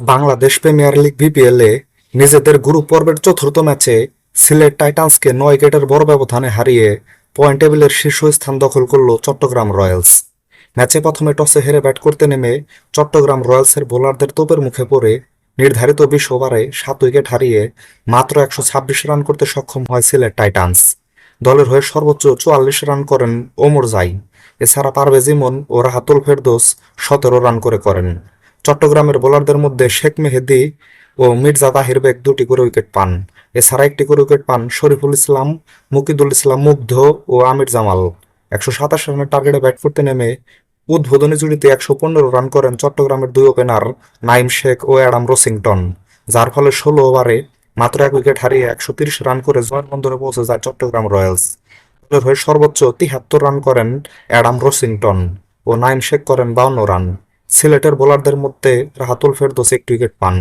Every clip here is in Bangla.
বাংলাদেশ প্রিমিয়ার লিগ বিপিএল এ নিজেদের গ্রুপ পর্বের চতুর্থ ম্যাচে সিলেট টাইটান্সকে নয় উইকেটের বড় ব্যবধানে হারিয়ে পয়েন্ট টেবিলের শীর্ষস্থান দখল করল চট্টগ্রাম রয়্যালস। ম্যাচে প্রথমে টসে হেরে ব্যাট করতে নেমে চট্টগ্রাম রয়্যালসের বোলারদের তোপের মুখে পড়ে নির্ধারিত বিশ ওভারে সাত উইকেট হারিয়ে মাত্র একশো ছাব্বিশ রান করতে সক্ষম হয় সিলেট টাইটান্স। দলের হয়ে সর্বোচ্চ চুয়াল্লিশ রান করেন ওমর জাই এছাড়া পারভেজ ইমন ও রাহাতুল ফেরদোস সতেরো রান করে করেন। চট্টগ্রামের বোলারদের মধ্যে শেখ মেহেদি ও মির্জা তাহির বেগ দুটি করে উইকেট পান। এছাড়া একটি করে উইকেট পান শরীফুল ইসলাম, মুকিদুল ইসলাম, মুগ্ধ ও আমির জামাল। একশো সাতাশ রানের টার্গেটে ব্যাট করতে নেমে উদ্বোধনী জুড়িতে একশো পনেরো রান করেন চট্টগ্রামের দুই ওপেনার নাইম শেখ ও অ্যাডাম রসিংটন, যার ফলে ষোলো ওভারে মাত্র এক উইকেট হারিয়ে একশো তিরিশ রান করে জয়ের বন্দরে পৌঁছে যায় চট্টগ্রাম রয়্যালস। হয়ে সর্বোচ্চ তিহাত্তর রান করেন অ্যাডাম রসিংটন ও নাইম শেখ করেন বাউন্ন রান। সিলেটের বোলারদের মধ্যে রাহাতুল ফেরদোস একটি উইকেট পান।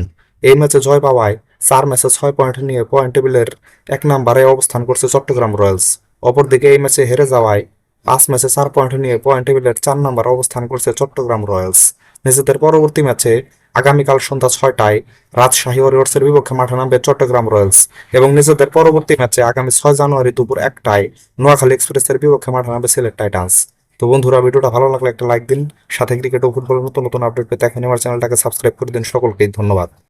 এই ম্যাচে জয় পাওয়ায় চার ম্যাচে ছয় পয়েন্ট নিয়ে পয়েন্ট টেবিলের এক নম্বরে অবস্থান করছে চট্টগ্রাম রয়্যালস। অপরদিকে এই ম্যাচে হেরে যাওয়ায় পাঁচ ম্যাচে চার পয়েন্ট নিয়ে পয়েন্ট টেবিলের চার নম্বরে অবস্থান করছে চট্টগ্রাম রয়্যালস। নিজেদের পরবর্তী ম্যাচে আগামীকাল সন্ধ্যা ছয়টায় রাজশাহী ওয়ারিয়র্সের বিপক্ষে মাঠে নামবে চট্টগ্রাম রয়্যালস এবং নিজেদের পরবর্তী ম্যাচে আগামী ছয় জানুয়ারি দুপুর একটায় নোয়াখালী এক্সপ্রেসের বিপক্ষে মাঠে নামবে সিলেট টাইটান্স। তো বন্ধুরা, ভিডিওটা ভালো লাগলে একটা লাইক দিন। সাথে ক্রিকেট ও ফুটবলের নতুন নতুন আপডেট পেতে এখন আমার চ্যানেলটাকে সাবস্ক্রাইব করে দিন। সকলকেই ধন্যবাদ।